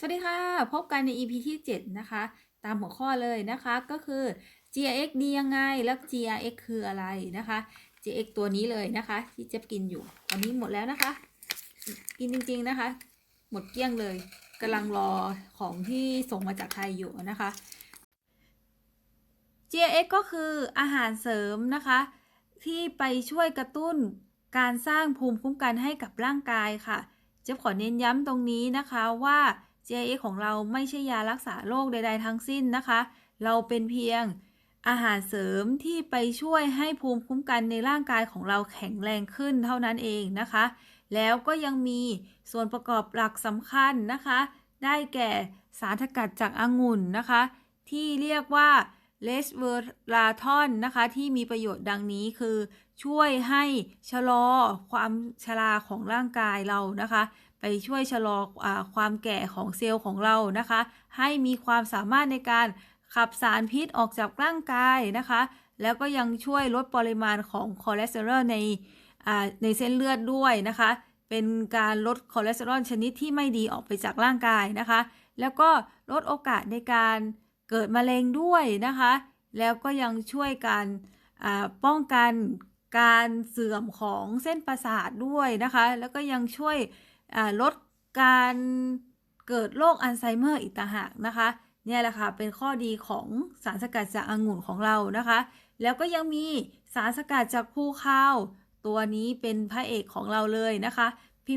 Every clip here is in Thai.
สวัสดีค่ะ พบกันใน EP ที่ 7 นะคะ ตามหัวข้อเลยนะคะก็คือ GRX ดียังไง แล้ว GRX คืออะไรนะคะ GRX ตัวนี้เลยนะคะ ที่เจ๊บกินอยู่ ตอนนี้หมดแล้วนะคะ กินจริงๆนะคะ หมดเกลี้ยงเลยกำลังรอของที่ส่งมาจากไทยอยู่นะคะ GRX ก็คืออาหารเสริมนะคะ ที่ไปช่วยกระตุ้นการสร้างภูมิคุ้มกันให้กับร่างกายค่ะ เจ๊ขอเน้นย้ำตรงนี้นะคะว่า GIX ของเราไม่ใช่ยารักษาโรคใด ๆ ทั้งสิ้นนะคะ เราเป็นเพียงอาหารเสริมที่ไปช่วยให้ภูมิคุ้มกันในร่างกายของเราแข็งแรงขึ้นเท่านั้นเองนะคะ แล้วก็ยังมีส่วนประกอบหลักสำคัญนะคะ ได้แก่สารสกัดจากองุ่นนะคะ ที่เรียกว่า เลสเวอราทอนนะคะที่มีประโยชน์ดังนี้คือช่วยให้ชะลอความชราของร่างกายเรานะคะ ไปช่วยชะลออความแก่ของเซลล์ของเรานะคะ ให้มีความสามารถในการขับสารพิษออกจากร่างกายนะคะ แล้วก็ยังช่วยลดปริมาณของคอเลสเตอรอลในในเส้นเลือดด้วยนะคะ เป็นการลดคอเลสเตอรอลชนิดที่ไม่ดีออกไปจากร่างกายนะคะ แล้วก็ลดโอกาสในการ เกิดมะเร็งด้วยนะคะ แล้วก็ยังช่วยการป้องกันการเสื่อมของเส้นประสาทด้วยนะคะ แล้วก็ยังช่วยลดการเกิดโรคอัลไซเมอร์อีกต่างหากนะคะเนี่ยแหละค่ะเป็นข้อดีของสารสกัดจากองุ่นของเรานะคะ แล้วก็ยังมีสารสกัดจากภูข้าว ตัวนี้เป็นพระเอกของเราเลยนะคะ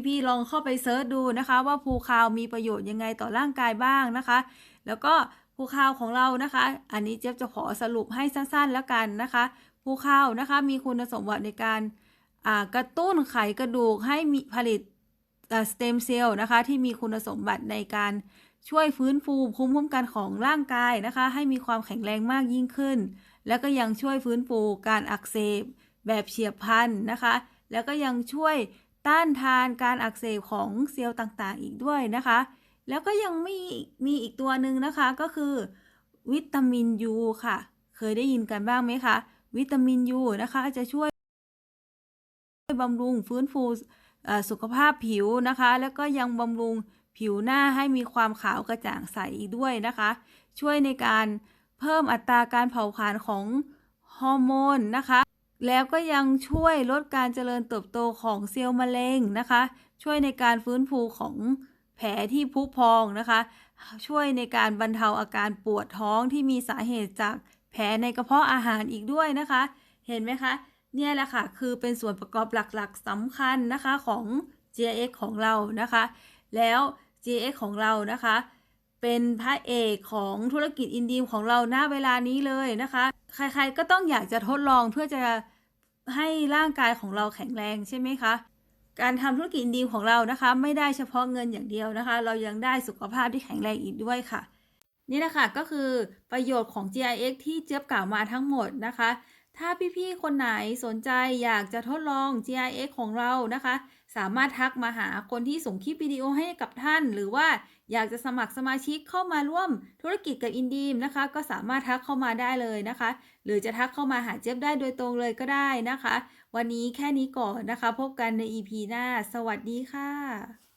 พี่ๆลองเข้าไปเซิร์ชดูนะคะ ว่าภูคาวมีประโยชน์ยังไงต่อร่างกายบ้างนะคะ แล้วก็ ภูคาวของเรานะคะ อันนี้เจ๊จะขอสรุปให้สั้นๆแล้วกันนะคะภูคาวนะคะมีคุณสมบัติในการกระตุ้นไขกระดูกให้มีผลิตสเต็มเซลล์นะคะ ที่มีคุณสมบัติในการช่วยฟื้นฟูภูมิคุ้มกันของร่างกายนะคะ ให้มีความแข็งแรงมากยิ่งขึ้น แล้วก็ยังช่วยฟื้นฟูการอักเสบแบบเฉียบพลันนะคะ แล้วก็ยังช่วยต้านทานการอักเสบของเซลล์ต่างๆ อีกด้วยนะคะ แล้วก็ยังมีมีอีกตัวหนึ่งนะคะก็คือวิตามินยูค่ะ เคยได้ยินกันบ้างไหมคะ วิตามินยูนะคะจะช่วยบำรุงฟื้นฟูสุขภาพผิวนะคะ แล้วก็ยังบำรุงผิวหน้าให้มีความขาวกระจ่างใสด้วยนะคะ ช่วยในการเพิ่มอัตราการเผาผลาญของฮอร์โมนนะคะ แล้วก็ยังช่วยลดการเจริญเติบโตของเซลล์มะเร็งนะคะ ช่วยในการฟื้นฟูของ แผลที่พุพองนะคะ ช่วยในการบรรเทาอาการปวดท้องที่มีสาเหตุจากแผลในกระเพาะอาหารอีกด้วยนะคะ เห็นไหมคะ เนี่ยแหละค่ะ คือเป็นส่วนประกอบหลักๆสำคัญนะคะของ GX ของเรานะคะ แล้ว GX ของเรานะคะ เป็นพระเอกของธุรกิจอินดีมของเราหน้าเวลานี้เลยนะคะ ใครๆก็ต้องอยากจะทดลองเพื่อจะให้ร่างกายของเราแข็งแรงใช่ไหมคะ การทำธุรกิจดีของเรานะคะ ไม่ได้เฉพาะเงินอย่างเดียวนะคะ เรายังได้สุขภาพที่แข็งแรงอีกด้วยค่ะ นี่แหละค่ะก็คือประโยชน์ของ GIX ที่เจี๊ยบกล่าวมาทั้งหมดนะคะ ถ้าพี่ๆ คนไหนสนใจอยากจะทดลอง GIX ของเรานะคะ สามารถทักมาหาคนที่ส่งคลิปวิดีโอให้กับท่าน หรือว่าอยากจะสมัครสมาชิกเข้ามาร่วมธุรกิจกับอินดีมนะคะ ก็สามารถทักเข้ามาได้เลยนะคะ หรือจะทักเข้ามาหาเจี๊บได้โดยตรงเลยก็ได้นะคะ วันนี้แค่นี้ก่อนนะคะ พบกันใน EP หน้า สวัสดีค่ะ